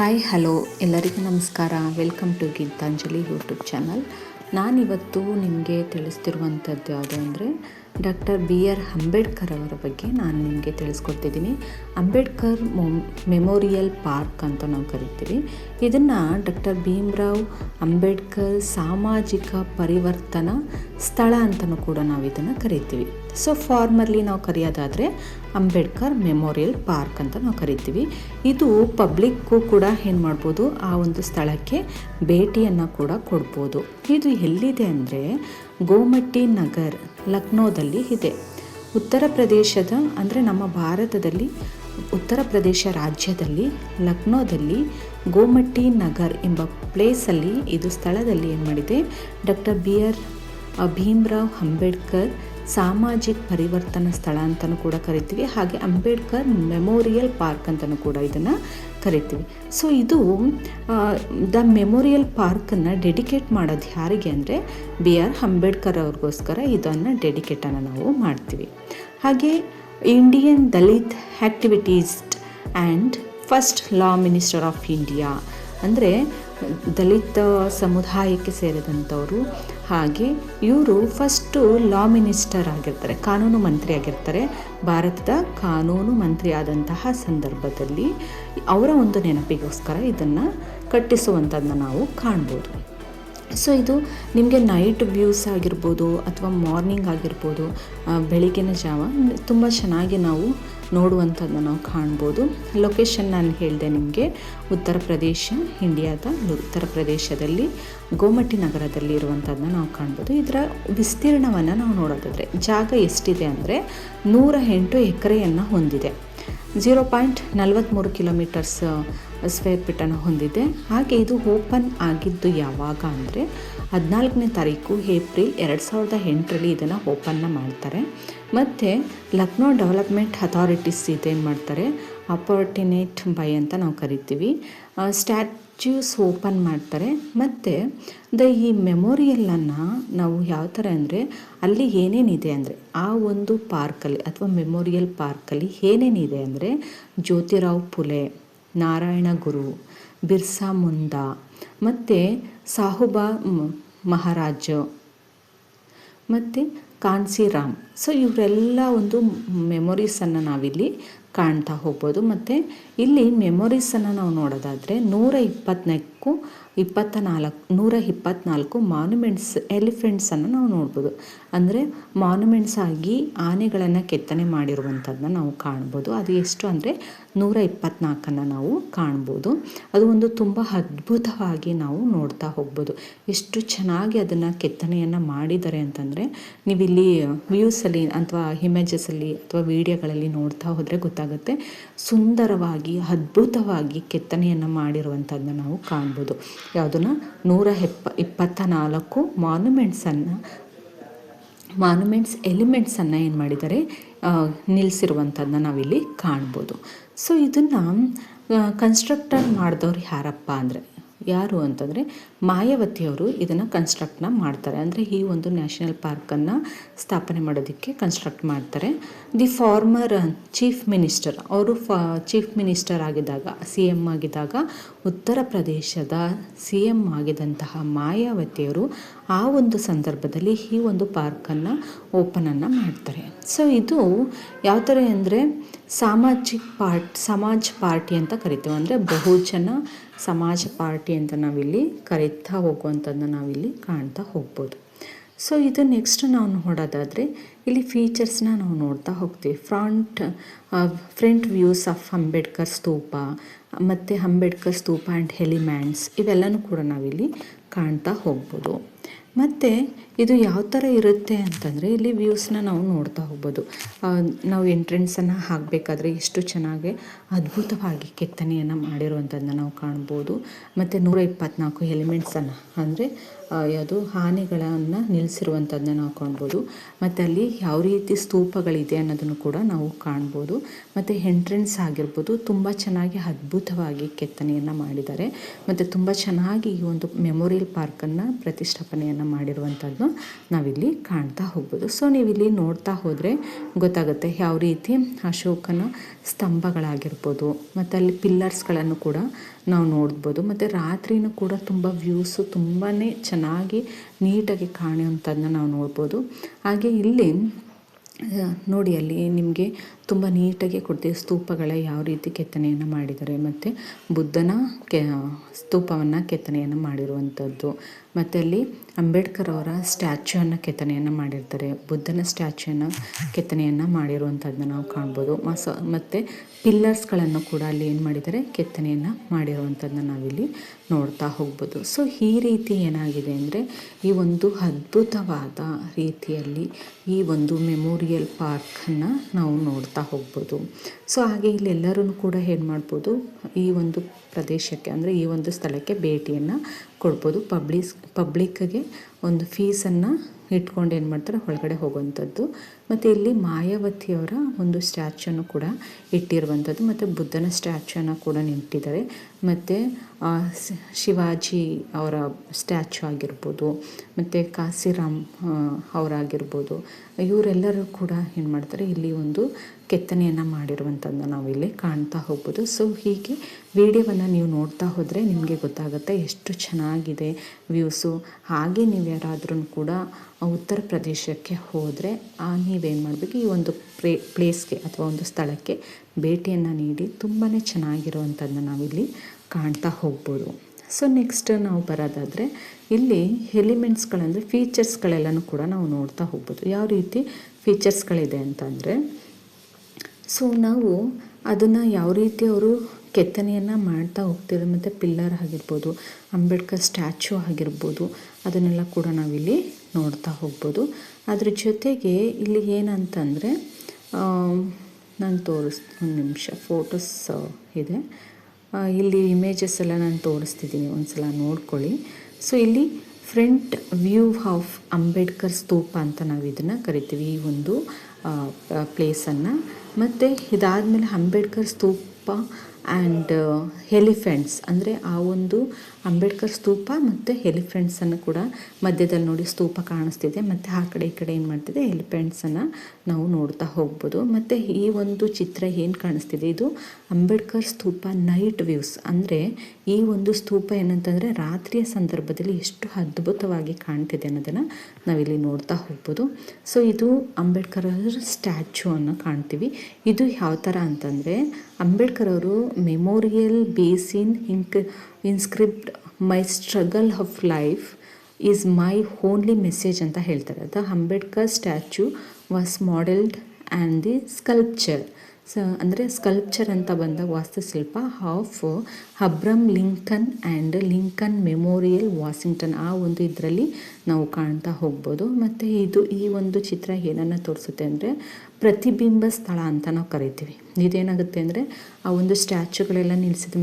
Hi, hello, ಎಲ್ಲರಿಗೂ ನಮಸ್ಕಾರ. Welcome to Geetanjali YouTube channel. ನಾನಿವತ್ತು ನಿಮಗೆ ತಿಳಿಸ್ತಿರುವಂಥದ್ದು ಯಾವುದು ಅಂದರೆ ಡಾಕ್ಟರ್ ಬಿ ಆರ್ ಅಂಬೇಡ್ಕರ್ ಅವರ ಬಗ್ಗೆ ನಾನು ನಿಮಗೆ ತಿಳಿಸ್ಕೊಡ್ತಿದ್ದೀನಿ. ಅಂಬೇಡ್ಕರ್ ಮೊಮ್, ಮೆಮೋರಿಯಲ್ ಪಾರ್ಕ್ ಅಂತ ನಾವು ಕರಿತೀವಿ. ಇದನ್ನು ಡಾಕ್ಟರ್ ಭೀಮ್ರಾವ್ ಅಂಬೇಡ್ಕರ್ ಸಾಮಾಜಿಕ ಪರಿವರ್ತನಾ ಸ್ಥಳ ಅಂತಲೂ ಕೂಡ ನಾವು ಇದನ್ನು ಕರಿತೀವಿ. ಸೊ ಫಾರ್ಮರ್ಲಿ ನಾವು ಕರೆಯೋದಾದರೆ ಅಂಬೇಡ್ಕರ್ ಮೆಮೋರಿಯಲ್ ಪಾರ್ಕ್ ಅಂತ ನಾವು ಕರಿತೀವಿ. ಇದು ಪಬ್ಲಿಕ್ಕು ಕೂಡ ಏನು ಮಾಡ್ಬೋದು, ಆ ಒಂದು ಸ್ಥಳಕ್ಕೆ ಭೇಟಿಯನ್ನು ಕೂಡ ಕೊಡ್ಬೋದು. ಇದು ಎಲ್ಲಿದೆ ಅಂದರೆ ಗೋಮಟ್ಟಿ ನಗರ್, ಲಕ್ನೋದಲ್ಲಿ ಇದೆ. ಉತ್ತರ ಪ್ರದೇಶದ ಅಂದರೆ ನಮ್ಮ ಭಾರತದಲ್ಲಿ, ಉತ್ತರ ಪ್ರದೇಶ ರಾಜ್ಯದಲ್ಲಿ, ಲಕ್ನೋದಲ್ಲಿ ಗೋಮಟ್ಟಿ ನಗರ್ ಎಂಬ ಪ್ಲೇಸಲ್ಲಿ ಇದು ಸ್ಥಳದಲ್ಲಿ ಏನು ಮಾಡಿದೆ doctor B R Bhimrao Ambedkar ಸಾಮಾಜಿಕ ಪರಿವರ್ತನಾ ಸ್ಥಳ ಅಂತಲೂ ಕೂಡ ಕರಿತೀವಿ. ಹಾಗೆ ಅಂಬೇಡ್ಕರ್ ಮೆಮೋರಿಯಲ್ ಪಾರ್ಕ್ ಅಂತಲೂ ಕೂಡ ಇದನ್ನು ಕರಿತೀವಿ. ಸೊ ಇದು ದ ಮೆಮೋರಿಯಲ್ ಪಾರ್ಕನ್ನು ಡೆಡಿಕೇಟ್ ಮಾಡೋದು ಯಾರಿಗೆ ಅಂದರೆ ಬಿ ಆರ್ ಅಂಬೇಡ್ಕರ್ ಅವ್ರಿಗೋಸ್ಕರ ಇದನ್ನು ಡೆಡಿಕೇಟನ್ನು ನಾವು ಮಾಡ್ತೀವಿ. ಹಾಗೆ Indian Dalit activist and first law minister of India. ಅಂದರೆ ದಲಿತ ಸಮುದಾಯಕ್ಕೆ ಸೇರಿದಂಥವರು, ಹಾಗೆ ಇವರು ಫಸ್ಟು ಲಾ ಮಿನಿಸ್ಟರ್ ಆಗಿರ್ತಾರೆ, ಕಾನೂನು ಮಂತ್ರಿ ಆಗಿರ್ತಾರೆ. ಭಾರತದ ಕಾನೂನು ಮಂತ್ರಿ ಆದಂತಹ ಸಂದರ್ಭದಲ್ಲಿ ಅವರ ಒಂದು ನೆನಪಿಗೋಸ್ಕರ ಇದನ್ನು ಕಟ್ಟಿಸುವಂಥದ್ದನ್ನ ನಾವು ಕಾಣ್ಬೋದು. ಸೊ ಇದು ನಿಮಗೆ ನೈಟ್ ವ್ಯೂಸ್ ಆಗಿರ್ಬೋದು ಅಥವಾ ಮಾರ್ನಿಂಗ್ ಆಗಿರ್ಬೋದು ಬೆಳಗಿನ ಜಾವ, ತುಂಬ ಚೆನ್ನಾಗಿ ನಾವು ನೋಡುವಂಥದ್ದನ್ನ ನಾವು ಕಾಣ್ಬೋದು. ಲೊಕೇಶನ್ ನಾನು ಹೇಳಿದೆ ನಿಮಗೆ. ಉತ್ತರ ಪ್ರದೇಶ ಇಂಡಿಯಾದ ಉತ್ತರ ಪ್ರದೇಶದಲ್ಲಿ ಗೋಮಟ್ಟಿ ನಗರದಲ್ಲಿ ಇರುವಂಥದ್ದನ್ನ ನಾವು ಕಾಣ್ಬೋದು. ಇದರ ವಿಸ್ತೀರ್ಣವನ್ನು ನಾವು ನೋಡೋದಾದರೆ, ಜಾಗ ಎಷ್ಟಿದೆ ಅಂದರೆ, ನೂರ ಎಂಟು ಎಕರೆಯನ್ನು ಹೊಂದಿದೆ. ಝೀರೋ ಪಾಯಿಂಟ್ ನಲವತ್ತ್ಮೂರು ಕಿಲೋಮೀಟರ್ಸ್ ಸ್ಕ್ವೇರ್ ಫೀಟನ್ನು ಹೊಂದಿದೆ. ಹಾಗೆ ಇದು ಓಪನ್ ಆಗಿದ್ದು ಯಾವಾಗ ಅಂದರೆ, ಹದಿನಾಲ್ಕನೇ ತಾರೀಕು ಏಪ್ರಿಲ್ ಎರಡು ಸಾವಿರದ ಎಂಟರಲ್ಲಿ ಇದನ್ನು ಓಪನ್ನ ಮಾಡ್ತಾರೆ. ಮತ್ತು ಲಕ್ನೋ ಡೆವಲಪ್ಮೆಂಟ್ ಅಥಾರಿಟೀಸ್ ಇದೇನು ಮಾಡ್ತಾರೆ? ಅಪಾರ್ಟಿನೇಟ್ ಬೈ ಅಂತ ನಾವು ಕರಿತೀವಿ. ಸ್ಟ್ಯಾಚ್ಯೂಸ್ ಓಪನ್ ಮಾಡ್ತಾರೆ. ಮತ್ತು ದ ಈ ಮೆಮೋರಿಯಲನ್ನು ನಾವು ಯಾವ ಥರ ಅಂದರೆ ಅಲ್ಲಿ ಏನೇನಿದೆ ಅಂದರೆ ಆ ಒಂದು ಪಾರ್ಕಲ್ಲಿ ಅಥವಾ ಮೆಮೋರಿಯಲ್ ಪಾರ್ಕಲ್ಲಿ ಏನೇನಿದೆ ಅಂದರೆ ಜ್ಯೋತಿರಾವ್ ಪುಲೆ, ನಾರಾಯಣ ಗುರು, ಬಿರ್ಸಾ ಮುಂದಾ ಮತ್ತು ಸಾಹುಬಾ ಮಹಾರಾಜ, ಮತ್ತು ಕಾನ್ಸಿರಾಮ್. ಸೊ ಇವರೆಲ್ಲ ಒಂದು ಮೆಮೊರೀಸನ್ನು ನಾವಿಲ್ಲಿ ಕಾಣ್ತಾ ಹೋಗ್ಬೋದು. ಮತ್ತು ಇಲ್ಲಿ ಮೆಮೊರೀಸನ್ನು ನಾವು ನೋಡೋದಾದರೆ ನೂರ ಇಪ್ಪತ್ನಾಲ್ಕು ಇಪ್ಪತ್ತ ನಾಲ್ಕು ನೂರ ಇಪ್ಪತ್ನಾಲ್ಕು ಮಾನ್ಯುಮೆಂಟ್ಸ್ ಎಲಿಫೆಂಟ್ಸನ್ನು ನಾವು ನೋಡ್ಬೋದು. ಅಂದರೆ ಮಾನ್ಯುಮೆಂಟ್ಸ್ ಆಗಿ ಆನೆಗಳನ್ನು ಕೆತ್ತನೆ ಮಾಡಿರುವಂಥದ್ದನ್ನ ನಾವು ಕಾಣ್ಬೋದು. ಅದು ಎಷ್ಟು ಅಂದರೆ ನೂರ ಇಪ್ಪತ್ನಾಲ್ಕನ್ನು ನಾವು ಕಾಣ್ಬೋದು. ಅದು ಒಂದು ತುಂಬ ಅದ್ಭುತವಾಗಿ ನಾವು ನೋಡ್ತಾ ಹೋಗ್ಬೋದು. ಎಷ್ಟು ಚೆನ್ನಾಗಿ ಅದನ್ನು ಕೆತ್ತನೆಯನ್ನು ಮಾಡಿದ್ದಾರೆ ಅಂತಂದರೆ ನೀವಿಲ್ಲಿ ವ್ಯೂಸಲ್ಲಿ ಅಥವಾ ಇಮೇಜಸಲ್ಲಿ ಅಥವಾ ವಿಡಿಯೋಗಳಲ್ಲಿ ನೋಡ್ತಾ ಹೋದರೆ ಗೊತ್ತಾಗುತ್ತೆ. ಸುಂದರವಾಗಿ, ಅದ್ಭುತವಾಗಿ ಕೆತ್ತನೆಯನ್ನು ಮಾಡಿರುವಂಥದ್ದನ್ನ ನಾವು ಕಾಣ್ಬೋದು. ಯಾವುದನ್ನು? ನೂರ ಹೆಪ್ಪ ಇಪ್ಪತ್ತ ನಾಲ್ಕು ಮಾನ್ಯುಮೆಂಟ್ಸನ್ನು ಮಾನ್ಯುಮೆಂಟ್ಸ್ ಎಲಿಮೆಂಟ್ಸನ್ನು ಏನು ಮಾಡಿದ್ದಾರೆ? ನಿಲ್ಲಿಸಿರುವಂಥದ್ದನ್ನ ನಾವಿಲ್ಲಿ ಕಾಣ್ಬೋದು. ಸೊ ಇದನ್ನು ಕನ್ಸ್ಟ್ರಕ್ಟರ್ ಮಾಡಿದವ್ರು ಯಾರಪ್ಪ ಅಂದರೆ, ಯಾರು ಅಂತಂದರೆ ಮಾಯಾವತಿಯವರು ಇದನ್ನು ಕನ್ಸ್ಟ್ರಕ್ಟ್ನ ಮಾಡ್ತಾರೆ. ಅಂದರೆ ಈ ಒಂದು ನ್ಯಾಷನಲ್ ಪಾರ್ಕನ್ನು ಸ್ಥಾಪನೆ ಮಾಡೋದಕ್ಕೆ ಕನ್ಸ್ಟ್ರಕ್ಟ್ ಮಾಡ್ತಾರೆ. ದಿ ಫಾರ್ಮರ್ ಚೀಫ್ ಮಿನಿಸ್ಟರ್ ಅವರು ಫಾ ಚೀಫ್ ಮಿನಿಸ್ಟರ್ ಆಗಿದ್ದಾಗ ಸಿ ಎಂ ಆಗಿದ್ದಾಗ, ಉತ್ತರ ಪ್ರದೇಶದ ಸಿ ಎಂ ಆಗಿದ್ದಂತಹ ಮಾಯಾವತಿಯವರು ಆ ಒಂದು ಸಂದರ್ಭದಲ್ಲಿ ಈ ಒಂದು ಪಾರ್ಕನ್ನು ಓಪನನ್ನು ಮಾಡ್ತಾರೆ. ಸೊ ಇದು ಯಾವ ಥರ ಅಂದರೆ ಸಾಮಾಜಿಕ ಪಾರ್ಟ್, ಸಮಾಜ್ ಪಾರ್ಟಿ ಅಂತ ಕರಿತೀವಿ. ಅಂದರೆ ಬಹುಜನ ಸಮಾಜ ಪಾರ್ಟಿ ಅಂತ ನಾವಿಲ್ಲಿ ಕರೀತಾ ಹೋಗುವಂಥದ್ದನ್ನ ನಾವಿಲ್ಲಿ ಕಾಣ್ತಾ ಹೋಗ್ಬೋದು. ಸೊ ಇದು ನೆಕ್ಸ್ಟ್ ನಾವು ನೋಡೋದಾದರೆ, ಇಲ್ಲಿ ಫೀಚರ್ಸ್ನ ನಾವು ನೋಡ್ತಾ ಹೋಗ್ತೀವಿ. Front front views of Ambedkar ಸ್ತೂಪ ಮತ್ತು ಅಂಬೇಡ್ಕರ್ ಸ್ತೂಪ ಆ್ಯಂಡ್ ಹೆಲಿಮ್ಯಾಂಡ್ಸ್ ಇವೆಲ್ಲನೂ ಕೂಡ ನಾವಿಲ್ಲಿ ಕಾಣ್ತಾ ಹೋಗ್ಬೋದು. ಮತ್ತು ಇದು ಯಾವ ಥರ ಇರುತ್ತೆ ಅಂತಂದರೆ ಇಲ್ಲಿ ವ್ಯೂಸ್ನ ನಾವು ನೋಡ್ತಾ ಹೋಗ್ಬೋದು. ನಾವು ಎಂಟ್ರೆನ್ಸನ್ನು ಹಾಕಬೇಕಾದ್ರೆ ಎಷ್ಟು ಚೆನ್ನಾಗಿ ಅದ್ಭುತವಾಗಿ ಕೆತ್ತನೆಯನ್ನು ಮಾಡಿರುವಂಥದ್ದನ್ನ ನಾವು ಕಾಣ್ಬೋದು. ಮತ್ತು ನೂರ ಇಪ್ಪತ್ತ್ನಾಲ್ಕು ಎಲಿಮೆಂಟ್ಸನ್ನು ಅಂದರೆ ಯಾವುದು ಆನೆಗಳನ್ನು ನಿಲ್ಲಿಸಿರುವಂಥದ್ದನ್ನ ನಾವು ಕಾಣ್ಬೋದು. ಮತ್ತು ಅಲ್ಲಿ ಯಾವ ರೀತಿ ಸ್ತೂಪಗಳಿದೆ ಅನ್ನೋದನ್ನು ಕೂಡ ನಾವು ಕಾಣ್ಬೋದು. ಮತ್ತು ಎಂಟ್ರೆನ್ಸ್ ಆಗಿರ್ಬೋದು, ತುಂಬ ಚೆನ್ನಾಗಿ ಅದ್ಭುತವಾಗಿ ಕೆತ್ತನೆಯನ್ನು ಮಾಡಿದ್ದಾರೆ. ಮತ್ತು ತುಂಬ ಚೆನ್ನಾಗಿ ಈ ಒಂದು ಮೆಮೋರಿಯಲ್ ಪಾರ್ಕನ್ನು ಪ್ರತಿಷ್ಠಾಪನೆಯನ್ನು ಮಾಡಿರುವಂಥದ್ದನ್ನು ನಾವಿಲ್ಲಿ ಕಾಣ್ತಾ ಹೋಗ್ಬೋದು. ಸೊ ನೀವಿಲ್ಲಿ ನೋಡ್ತಾ ಹೋದರೆ ಗೊತ್ತಾಗುತ್ತೆ ಯಾವ ರೀತಿ ಅಶೋಕನ ಸ್ತಂಭಗಳಾಗಿರ್ಬೋದು, ಮತ್ತು ಅಲ್ಲಿ ಪಿಲ್ಲರ್ಸ್ಗಳನ್ನು ಕೂಡ ನಾವು ನೋಡ್ಬೋದು, ಮತ್ತು ರಾತ್ರಿನೂ ಕೂಡ ತುಂಬ ವ್ಯೂಸು ತುಂಬಾ ಚೆನ್ನಾಗಿ ನೀಟಾಗಿ ಕಾಣುವಂಥದ್ದನ್ನ ನಾವು ನೋಡ್ಬೋದು. ಹಾಗೆ ಇಲ್ಲಿ ನೋಡಿ, ಅಲ್ಲಿ ನಿಮಗೆ ತುಂಬ ನೀಟಾಗಿ ಕೊಡ್ತೀವಿ. ಸ್ತೂಪಗಳ ಯಾವ ರೀತಿ ಕೆತ್ತನೆಯನ್ನು ಮಾಡಿದ್ದಾರೆ ಮತ್ತು ಬುದ್ಧನ ಕೆ, ಸ್ತೂಪವನ್ನು ಕೆತ್ತನೆಯನ್ನು ಮಾಡಿರುವಂಥದ್ದು. ಮತ್ತು ಅಲ್ಲಿ ಅಂಬೇಡ್ಕರ್ ಅವರ ಸ್ಟ್ಯಾಚ್ಯೂವನ್ನು ಕೆತ್ತನೆಯನ್ನು ಮಾಡಿರ್ತಾರೆ. ಬುದ್ಧನ ಸ್ಟ್ಯಾಚ್ಯೂನ ಕೆತ್ತನೆಯನ್ನು ಮಾಡಿರುವಂಥದ್ದನ್ನ ನಾವು ಕಾಣ್ಬೋದು. ಮಸ, ಮತ್ತು ಪಿಲ್ಲರ್ಸ್ಗಳನ್ನು ಕೂಡ ಅಲ್ಲಿ ಏನು ಮಾಡಿದ್ದಾರೆ? ಕೆತ್ತನೆಯನ್ನು ಮಾಡಿರುವಂಥದ್ದನ್ನ ನಾವಿಲ್ಲಿ ನೋಡ್ತಾ ಹೋಗ್ಬೋದು. ಸೊ, ಈ ರೀತಿ ಏನಾಗಿದೆ ಅಂದರೆ ಈ ಒಂದು ಅದ್ಭುತವಾದ ರೀತಿಯಲ್ಲಿ ಈ ಒಂದು ಮೆಮೋರಿಯಲ್ ಪಾರ್ಕನ್ನು ನಾವು ನೋಡ್ತಾ ಹೋಗ್ಬೋದು. ಸೊ ಹಾಗೆ ಇಲ್ಲಿ ಎಲ್ಲರೂ ಕೂಡ ಏನು ಮಾಡ್ಬೋದು, ಈ ಒಂದು ಪ್ರದೇಶಕ್ಕೆ ಅಂದರೆ ಈ ಒಂದು ಸ್ಥಳಕ್ಕೆ ಭೇಟಿಯನ್ನು ಕೊಡ್ಬೋದು. ಪಬ್ಲಿಸ್ ಪಬ್ಲಿಕ್ಗೆ ಒಂದು ಫೀಸನ್ನು ಇಟ್ಕೊಂಡು ಏನು ಮಾಡ್ತಾರೆ, ಒಳಗಡೆ ಹೋಗುವಂಥದ್ದು. ಮತ್ತು ಇಲ್ಲಿ ಮಾಯಾವತಿಯವರ ಒಂದು ಸ್ಟ್ಯಾಚ್ಯೂನು ಕೂಡ ಇಟ್ಟಿರುವಂಥದ್ದು. ಮತ್ತು ಬುದ್ಧನ ಸ್ಟ್ಯಾಚ್ಯೂನ ಕೂಡ ನಿಂತಿದ್ದಾರೆ. ಮತ್ತು ಶಿವಾಜಿ ಅವರ ಸ್ಟ್ಯಾಚ್ಯೂ ಆಗಿರ್ಬೋದು, ಮತ್ತು ಕಾಸಿರಾಮ್ ಅವರಾಗಿರ್ಬೋದು. ಇವರೆಲ್ಲರೂ ಕೂಡ ಏನು ಮಾಡ್ತಾರೆ, ಇಲ್ಲಿ ಒಂದು ಕೆತ್ತನೆಯನ್ನು ಮಾಡಿರುವಂಥದ್ದನ್ನ ನಾವಿಲ್ಲಿ ಕಾಣ್ತಾ ಹೋಗ್ಬೋದು. ಸೊ ಹೀಗೆ ವಿಡಿಯೋವನ್ನು ನೀವು ನೋಡ್ತಾ ಹೋದರೆ ನಿಮಗೆ ಗೊತ್ತಾಗುತ್ತೆ ಎಷ್ಟು ಚೆನ್ನಾಗಿದೆ ವ್ಯೂಸು. ಹಾಗೆ ನೀವು ಯಾರಾದ್ರೂ ಕೂಡ ಉತ್ತರ ಪ್ರದೇಶಕ್ಕೆ ಹೋದರೆ ನೀವೇನು ಮಾಡಬೇಕು, ಈ ಒಂದು ಪ್ಲೇ ಪ್ಲೇಸ್ಗೆ ಅಥವಾ ಒಂದು ಸ್ಥಳಕ್ಕೆ ಭೇಟಿಯನ್ನು ನೀಡಿ ತುಂಬಾ ಚೆನ್ನಾಗಿರುವಂಥದ್ದನ್ನ ನಾವಿಲ್ಲಿ ಕಾಣ್ತಾ ಹೋಗ್ಬೋದು. ಸೊ ನೆಕ್ಸ್ಟ್ ನಾವು ಬರೋದಾದರೆ, ಇಲ್ಲಿ ಎಲಿಮೆಂಟ್ಸ್ಗಳಂದರೆ ಫೀಚರ್ಸ್ಗಳೆಲ್ಲನೂ ಕೂಡ ನಾವು ನೋಡ್ತಾ ಹೋಗ್ಬೋದು. ಯಾವ ರೀತಿ ಫೀಚರ್ಸ್ಗಳಿದೆ ಅಂತಂದರೆ ಸೊ ನಾವು ಅದನ್ನು ಯಾವ ರೀತಿ ಅವರು ಕೆತ್ತನೆಯನ್ನು ಮಾಡ್ತಾ ಹೋಗ್ತಿದ್ರು ಮತ್ತು ಪಿಲ್ಲರ್ ಆಗಿರ್ಬೋದು, ಅಂಬೇಡ್ಕರ್ ಸ್ಟ್ಯಾಚ್ಯೂ ಆಗಿರ್ಬೋದು, ಅದನ್ನೆಲ್ಲ ಕೂಡ ನಾವಿಲ್ಲಿ ನೋಡ್ತಾ ಹೋಗ್ಬೋದು. ಅದ್ರ ಜೊತೆಗೆ ಇಲ್ಲಿ ಏನಂತಂದರೆ ನಾನು ತೋರಿಸ್, ಒಂದು ನಿಮಿಷ ಫೋಟೋಸ್ ಇದೆ. ಇಲ್ಲಿ ಇಮೇಜಸ್ ಎಲ್ಲ ನಾನು ತೋರಿಸ್ತಿದ್ದೀನಿ ಒಂದು ಸಲ ನೋಡ್ಕೊಳ್ಳಿ. ಸೊ ಇಲ್ಲಿ ಫ್ರಂಟ್ ವ್ಯೂ ಆಫ್ ಅಂಬೇಡ್ಕರ್ ಸ್ತೂಪ ಅಂತ ನಾವು ಇದನ್ನು ಕರಿತೀವಿ. ಈ ಒಂದು ಪ್ಲೇಸನ್ನು ಮತ್ತು ಇದಾದಮೇಲೆ ಅಂಬೇಡ್ಕರ್ ಸ್ತೂಪ ಆ್ಯಂಡ್ ಹೆಲಿಫೆಂಟ್ಸ್ ಅಂದರೆ ಆ ಒಂದು ಅಂಬೇಡ್ಕರ್ ಸ್ತೂಪ ಮತ್ತು ಹೆಲಿಫೆಂಟ್ಸನ್ನು ಕೂಡ ಮಧ್ಯದಲ್ಲಿ ನೋಡಿ ಸ್ತೂಪ ಕಾಣಿಸ್ತಿದೆ. ಮತ್ತು ಆ ಕಡೆ ಈ ಕಡೆ ಏನು ಮಾಡ್ತಿದೆ? ಎಲಿಫೆಂಟ್ಸನ್ನು ನಾವು ನೋಡ್ತಾ ಹೋಗ್ಬೋದು. ಮತ್ತು ಈ ಒಂದು ಚಿತ್ರ ಏನು ಕಾಣಿಸ್ತಿದೆ? ಇದು ಅಂಬೇಡ್ಕರ್ ಸ್ತೂಪ ನೈಟ್ ವ್ಯೂಸ್ ಅಂದರೆ ಈ ಒಂದು ಸ್ತೂಪ ಏನಂತಂದರೆ ರಾತ್ರಿಯ ಸಂದರ್ಭದಲ್ಲಿ ಎಷ್ಟು ಅದ್ಭುತವಾಗಿ ಕಾಣ್ತಿದೆ ಅನ್ನೋದನ್ನು ನಾವಿಲ್ಲಿ ನೋಡ್ತಾ ಹೋಗ್ಬೋದು. ಸೊ ಇದು ಅಂಬೇಡ್ಕರ್ ಅವರ ಸ್ಟ್ಯಾಚ್ಯೂ ಅನ್ನು ಕಾಣ್ತೀವಿ. ಇದು ಯಾವ ಥರ ಅಂತಂದರೆ ಅಂಬೇಡ್ಕರ್ ಅವರು memorial base in ink inscript my struggle of life is my only message ಅಂತ ಹೇಳ್ತಾರೆ. The Ambedkar statue was modelled and the sculpture ಸ ಅಂದರೆ ಸ್ಕಲ್ಪ್ಚರ್ ಅಂತ ಬಂದಾಗ ವಾಸ್ತುಶಿಲ್ಪ of Abraham Lincoln and Lincoln memorial Washington ಆ ಒಂದು ಇದರಲ್ಲಿ ನಾವು ಕಾಣ್ತಾ ಹೋಗ್ಬೋದು. ಮತ್ತು ಇದು ಈ ಒಂದು ಚಿತ್ರ ಏನನ್ನು ತೋರಿಸುತ್ತೆ ಅಂದರೆ ಪ್ರತಿಬಿಂಬ ಸ್ಥಳ ಅಂತ ನಾವು ಕರಿತೀವಿ. ಇದೇನಾಗುತ್ತೆ ಅಂದರೆ ಆ ಒಂದು ಸ್ಟ್ಯಾಚುಗಳೆಲ್ಲ ನಿಲ್ಲಿಸಿದ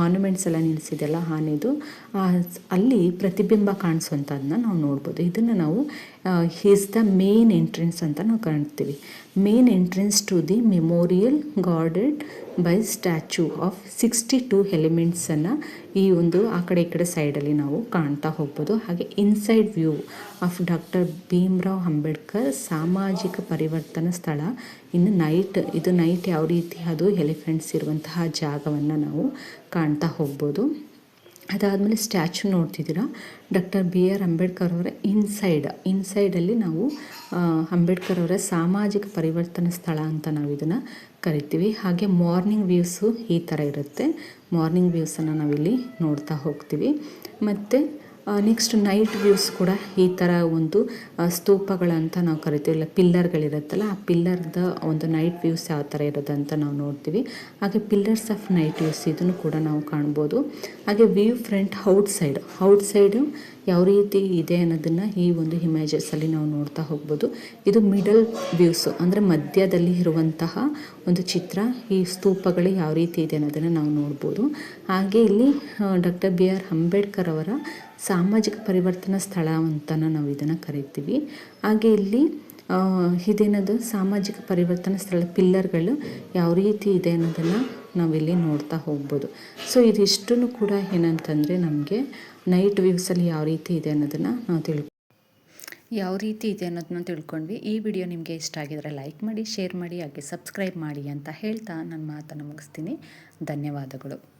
ಮಾನ್ಯುಮೆಂಟ್ಸ್ ಎಲ್ಲ ನಿಲ್ಲಿಸಿದೆಲ್ಲ ಆನೆದು ಅಲ್ಲಿ ಪ್ರತಿಬಿಂಬ ಕಾಣಿಸುವಂಥದ್ದನ್ನ ನಾವು ನೋಡ್ಬೋದು. ಇದನ್ನು ನಾವು ಈಸ್ ದ ಮೇನ್ ಎಂಟ್ರೆನ್ಸ್ ಅಂತ ನಾವು ಕಾಣ್ತೀವಿ. Main entrance to the memorial guarded by statue of sixty two ಎಲಿಮೆಂಟ್ಸನ್ನು ಈ ಒಂದು ಆ ಕಡೆ ಈ ಕಡೆ ಸೈಡಲ್ಲಿ ನಾವು ಕಾಣ್ತಾ ಹೋಗ್ಬೋದು. ಹಾಗೆ inside view of doctor Bhimrao Ambedkar ಸಾಮಾಜಿಕ ಪರಿವರ್ತನಾ ಸ್ಥಳ. ಇನ್ನು ನೈಟ್ ಇದು ನೈಟ್ ಯಾವ ರೀತಿ ಅದು ಎಲಿಫೆಂಟ್ಸ್ ಇರುವಂತಹ ಜಾಗವನ್ನು ನಾವು ಕಾಣ್ತಾ ಹೋಗ್ಬೋದು. ಅದಾದಮೇಲೆ ಸ್ಟ್ಯಾಚು ನೋಡ್ತಿದ್ದೀರಾ? ಡಾಕ್ಟರ್ ಬಿ ಆರ್ ಅಂಬೇಡ್ಕರ್ ಅವರ ಇನ್ಸೈಡ್. ಇನ್ಸೈಡಲ್ಲಿ ನಾವು ಅಂಬೇಡ್ಕರ್ ಅವರ ಸಾಮಾಜಿಕ ಪರಿವರ್ತನೆ ಸ್ಥಳ ಅಂತ ನಾವು ಇದನ್ನು ಕರಿತೀವಿ. ಹಾಗೆ ಮಾರ್ನಿಂಗ್ ವ್ಯೂಸು ಈ ಥರ ಇರುತ್ತೆ. ಮಾರ್ನಿಂಗ್ ವ್ಯೂಸನ್ನು ನಾವಿಲ್ಲಿ ನೋಡ್ತಾ ಹೋಗ್ತೀವಿ. ಮತ್ತು ನೆಕ್ಸ್ಟ್ ನೈಟ್ ವ್ಯೂಸ್ ಕೂಡ ಈ ಥರ ಒಂದು ಸ್ತೂಪಗಳಂತ ನಾವು ಕರಿತೀವಿ. ಇಲ್ಲ, ಪಿಲ್ಲರ್ಗಳಿರುತ್ತಲ್ಲ, ಆ ಪಿಲ್ಲರ್ದ ಒಂದು ನೈಟ್ ವ್ಯೂಸ್ ಯಾವ ಥರ ಇರೋದಂತ ನಾವು ನೋಡ್ತೀವಿ. ಹಾಗೆ ಪಿಲ್ಲರ್ಸ್ ಆಫ್ ನೈಟ್ ವ್ಯೂಸ್ ಇದನ್ನು ಕೂಡ ನಾವು ಕಾಣ್ಬೋದು. ಹಾಗೆ view front outside outside ಯಾವ ರೀತಿ ಇದೆ ಅನ್ನೋದನ್ನು ಈ ಒಂದು ಇಮೇಜಸ್ಸಲ್ಲಿ ನಾವು ನೋಡ್ತಾ ಹೋಗ್ಬೋದು. ಇದು ಮಿಡಲ್ ವ್ಯೂಸು ಅಂದರೆ ಮಧ್ಯದಲ್ಲಿ ಇರುವಂತಹ ಒಂದು ಚಿತ್ರ, ಈ ಸ್ತೂಪಗಳು ಯಾವ ರೀತಿ ಇದೆ ಅನ್ನೋದನ್ನು ನಾವು ನೋಡ್ಬೋದು. ಹಾಗೆ ಇಲ್ಲಿ ಡಾಕ್ಟರ್ ಬಿ ಆರ್ ಅಂಬೇಡ್ಕರ್ ಅವರ ಸಾಮಾಜಿಕ ಪರಿವರ್ತನಾ ಸ್ಥಳ ಅಂತ ನಾವು ಇದನ್ನು ಕರಿತೀವಿ. ಹಾಗೆ ಇಲ್ಲಿ ಇದೇನದು ಸಾಮಾಜಿಕ ಪರಿವರ್ತನಾ ಸ್ಥಳ ಪಿಲ್ಲರ್ಗಳು ಯಾವ ರೀತಿ ಇದೆ ಅನ್ನೋದನ್ನು ನಾವಿಲ್ಲಿ ನೋಡ್ತಾ ಹೋಗ್ಬೋದು. ಸೊ, ಇದಿಷ್ಟನ್ನು ಕೂಡ ಏನಂತಂದರೆ ನಮಗೆ ನೈಟ್ ವ್ಯೂಸಲ್ಲಿ ಯಾವ ರೀತಿ ಇದೆ ಅನ್ನೋದನ್ನು ನಾವು ತಿಳ್ಕೊ ಯಾವ ರೀತಿ ಇದೆ ಅನ್ನೋದನ್ನ ತಿಳ್ಕೊಂಡ್ವಿ. ಈ ವಿಡಿಯೋ ನಿಮಗೆ ಇಷ್ಟ ಆಗಿದರೆ ಲೈಕ್ ಮಾಡಿ ಶೇರ್ ಮಾಡಿ, ಹಾಗೆ ಸಬ್ಸ್ಕ್ರೈಬ್ ಮಾಡಿ ಅಂತ ಹೇಳ್ತಾ ನನ್ನ ಮಾತನ್ನು ಮುಗಿಸ್ತೀನಿ. ಧನ್ಯವಾದಗಳು.